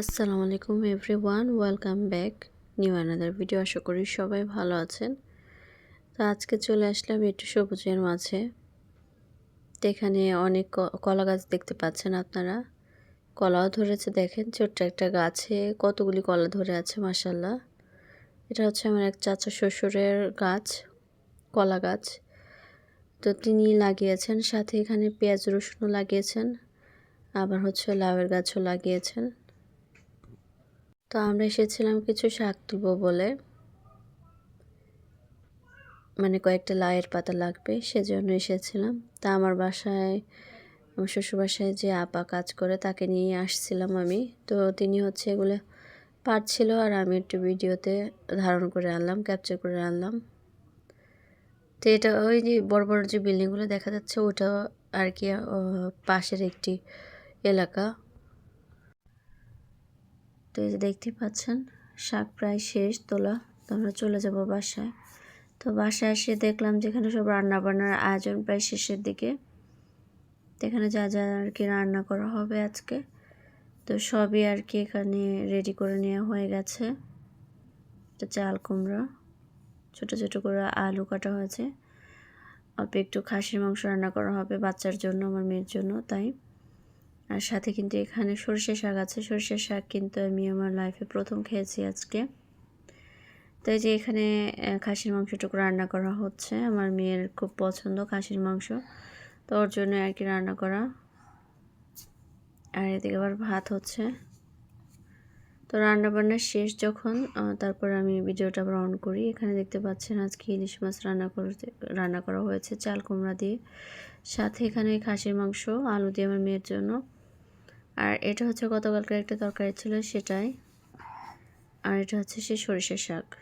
আসসালামু আলাইকুম everyone, welcome back, new another video. আশা করি সবাই ভালো আছেন। তো আজকে চলে আসলাম একটু সবুজের মাঝে। তো এখানে অনেক কলা গাছ দেখতে পাচ্ছেন আপনারা। কলাও ধরেছে, দেখেন, ছোট্ট একটা গাছে কতগুলি কলা ধরে আছে মাসাল্লাহ এটা হচ্ছে আমার এক চাচা শ্বশুরের গাছ, কলা গাছ। তো তিনি লাগিয়েছেন, সাথে এখানে পেঁয়াজ রসুনও লাগিয়েছেন, আবার হচ্ছে লাউয়ের গাছও লাগিয়েছেন। তো আমরা এসেছিলাম কিছু শাক তুলবো বলে। মানে কয়েকটা লায়ের পাতা লাগবে, সেজন্য এসেছিলাম। তা আমার বাসায়, আমার শ্বশুর বাসায় যে আপা কাজ করে তাকে নিয়ে আসছিলাম আমি। তো তিনি হচ্ছে এগুলো পারছিল আর আমি একটু ভিডিওতে ধারণ করে আনলাম ক্যাপচার করে আনলাম। তো এটা ওই যে বড় বড় যে বিল্ডিংগুলো দেখা যাচ্ছে ওটা আর কি পাশের একটি এলাকা। তো এই যে দেখতে পাচ্ছেন, শাক প্রায় শেষ তোলা তো আমরা চলে যাব বাসায়। তো বাসায় এসে দেখলাম যেখানে সব রান্না বান্নার আয়োজন প্রায় শেষের দিকে। এখানে যা যা আর কি রান্না করা হবে আজকে। তো সবই আর কি এখানে রেডি করে নেওয়া হয়ে গেছে। এটা চাল, কুমড়া, ছোটো ছোটো করে আলু কাটা হয়েছে। অল্প একটু খাসির মাংস রান্না করা হবে বাচ্চার জন্য, আমার মেয়ের জন্য, তাই। আর সাথে কিন্তু এখানে সরষে শাক আছে। সরষে শাক কিন্তু আমি আমার লাইফে প্রথম খেয়েছি আজকে। তো এই যে এখানে খাসির মাংসটুকু রান্না করা হচ্ছে। আমার মেয়ের খুব পছন্দ খাসির মাংস। তো ওর জন্য আর কি রান্না করা। আর এদিকে আবার ভাত হচ্ছে। তো রান্না বান্না শেষ যখন তারপর আমি ভিডিওটা আবার অন করি। এখানে দেখতে পাচ্ছেন আজকে ইলিশ মাছ রান্না করতে, রান্না করা হয়েছে চাল কুমড়া দিয়ে। সাথে এখানে খাসির মাংস, আলু দিয়ে আমার মেয়ের জন্য। আর এটা হচ্ছে গতকালকার একটা তরকারি ছিল সেটাই। আর এটা হচ্ছে সে সরিষার শাক।